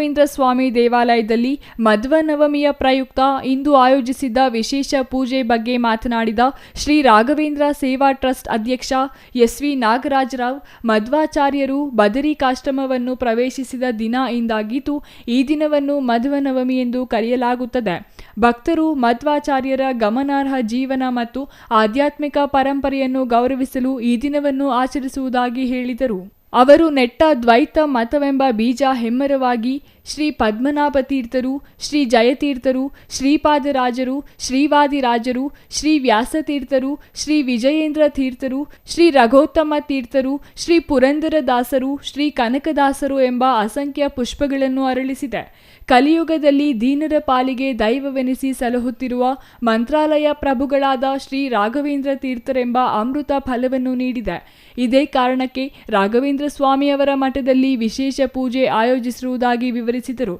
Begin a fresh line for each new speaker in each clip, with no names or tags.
ರಾಘವೇಂದ್ರ ಸ್ವಾಮಿ ದೇವಾಲಯದಲ್ಲಿ ಮಧ್ವ ನವಮಿಯ ಪ್ರಯುಕ್ತ ಇಂದು ಆಯೋಜಿಸಿದ್ದ ವಿಶೇಷ ಪೂಜೆ ಬಗ್ಗೆ ಮಾತನಾಡಿದ ಶ್ರೀ ರಾಘವೇಂದ್ರ ಸೇವಾ ಟ್ರಸ್ಟ್ ಅಧ್ಯಕ್ಷ ಎಸ್ ಎಸ್ವಿ ನಾಗರಾಜರಾವ್, ಮಧ್ವಾಚಾರ್ಯರು ಬದರಿಕಾಶ್ರಮವನ್ನು ಪ್ರವೇಶಿಸಿದ ದಿನ ಎಂದಾಗಿದ್ದು ಈ ದಿನವನ್ನು ಮಧ್ವ ನವಮಿ ಎಂದು ಕರೆಯಲಾಗುತ್ತದೆ. ಭಕ್ತರು ಮಧ್ವಾಚಾರ್ಯರ ಗಮನಾರ್ಹ ಜೀವನ ಮತ್ತು ಆಧ್ಯಾತ್ಮಿಕ ಪರಂಪರೆಯನ್ನು ಗೌರವಿಸಲು ಈ ದಿನವನ್ನು ಆಚರಿಸುವುದಾಗಿ ಹೇಳಿದರು. ಅವರು ನೆಟ್ಟ ದ್ವೈತ ಮತವೆಂಬ ಬೀಜ ಹೆಮ್ಮರವಾಗಿ ಶ್ರೀ ಪದ್ಮನಾಭ ತೀರ್ಥರು ಶ್ರೀ ಜಯತೀರ್ಥರು, ಶ್ರೀಪಾದರಾಜರು, ಶ್ರೀವಾದಿರಾಜರು, ಶ್ರೀ ವ್ಯಾಸತೀರ್ಥರು, ಶ್ರೀ ವಿಜಯೇಂದ್ರ ತೀರ್ಥರು ಶ್ರೀ ರಘೋತ್ತಮ ತೀರ್ಥರು ಶ್ರೀ ಪುರಂದರದಾಸರು, ಶ್ರೀ ಕನಕದಾಸರು ಎಂಬ ಅಸಂಖ್ಯ ಪುಷ್ಪಗಳನ್ನು ಅರಳಿಸಿದೆ. ಕಲಿಯುಗದಲ್ಲಿ ದೀನರ ಪಾಲಿಗೆ ದೈವವೆನಿಸಿ ಸಲಹುತ್ತಿರುವ ಮಂತ್ರಾಲಯ ಪ್ರಭುಗಳಾದ ಶ್ರೀ ರಾಘವೇಂದ್ರ ತೀರ್ಥರೆಂಬ ಅಮೃತ ಫಲವನ್ನು ನೀಡಿದೆ. ಇದೇ ಕಾರಣಕ್ಕೆ ರಾಘವೇಂದ್ರ ಸ್ವಾಮಿಯವರ ಮಠದಲ್ಲಿ ವಿಶೇಷ ಪೂಜೆ ಆಯೋಜಿಸಿರುವುದಾಗಿ ವಿವರಿಸಿದರು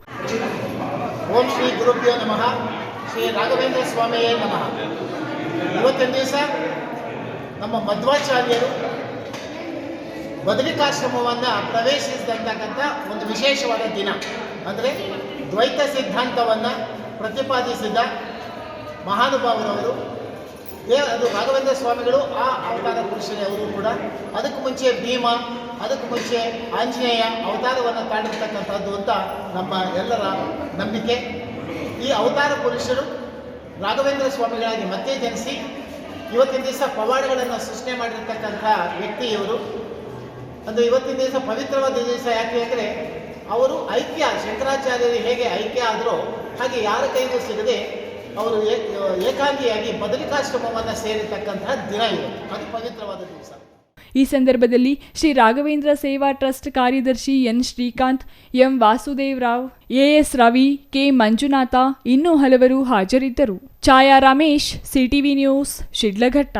ಓಂ ಶ್ರೀ ಗುರುಭ್ಯೋ ನಮಃ. ಶ್ರೀ ರಾಘವೇಂದ್ರ ಸ್ವಾಮಿಯೇ ನಮಃ. ಇವತ್ತಿನ ದಿವಸ ನಮ್ಮ ಮಧ್ವಾಚಾರ್ಯರು ಬದರಿಕಾಶ್ರಮವನ್ನು ಪ್ರವೇಶಿಸಿದಂತಕ್ಕಂಥ ಒಂದು ವಿಶೇಷವಾದ ದಿನ, ಅಂದರೆ ದ್ವೈತ ಸಿದ್ಧಾಂತವನ್ನು ಪ್ರತಿಪಾದಿಸಿದ ಮಹಾನುಭಾವರವರು ದೇ ಅದು ರಾಘವೇಂದ್ರ ಸ್ವಾಮಿಗಳು, ಆ ಅವತಾರ ಪುರುಷರೇ ಅವರು ಕೂಡ. ಅದಕ್ಕೂ ಮುಂಚೆ ಭೀಮ, ಅದಕ್ಕೂ ಮುಂಚೆ ಆಂಜನೇಯ ಅವತಾರವನ್ನು ತಾಳಿರ್ತಕ್ಕಂಥದ್ದು ಅಂತ ನಮ್ಮ ಎಲ್ಲರ ನಂಬಿಕೆ. ಈ ಅವತಾರ ಪುರುಷರು ರಾಘವೇಂದ್ರ ಸ್ವಾಮಿಗಳಾಗಿ ಮತ್ತೆ ಜನಿಸಿ ಇವತ್ತಿನ ದಿವಸ ಪವಾಡಗಳನ್ನು ಸೃಷ್ಟಿ ಮಾಡಿರ್ತಕ್ಕಂಥ ವ್ಯಕ್ತಿ ಇವರು. ಅಂದರೆ ಇವತ್ತಿನ ದಿವಸ ಪವಿತ್ರವಾದ ದಿವಸ ಯಾಕೆ ಅಂದರೆ ಅವರು ಐಕ್ಯ, ಶಂಕರಾಚಾರ್ಯರು ಹೇಗೆ ಐಕ್ಯ ಆದರೂ ಹಾಗೆ ಯಾರ ಕೈಗೂ ಸಿಗದೆ ಅವರು ಏಕಾಂಗಿಯಾಗಿ ಬದಲಿಕಾಶ್ರಮವನ್ನು ಸೇರಿರ್ತಕ್ಕಂತಹ ದಿನ ಇವತ್ತು ಅದು ಪವಿತ್ರವಾದ ದಿವಸ.
ಈ ಸಂದರ್ಭದಲ್ಲಿ ಶ್ರೀ ರಾಘವೇಂದ್ರ ಸೇವಾ ಟ್ರಸ್ಟ್ ಕಾರ್ಯದರ್ಶಿ N Srikanth, M Vasudev Rao, A S Ravi, K Manjunatha ಇನ್ನೂ ಹಲವರು ಹಾಜರಿದ್ದರು. ಛಾಯಾ ರಮೇಶ್, ಸಿಟಿವಿ ನ್ಯೂಸ್, ಶಿಡ್ಲಘಟ್ಟ.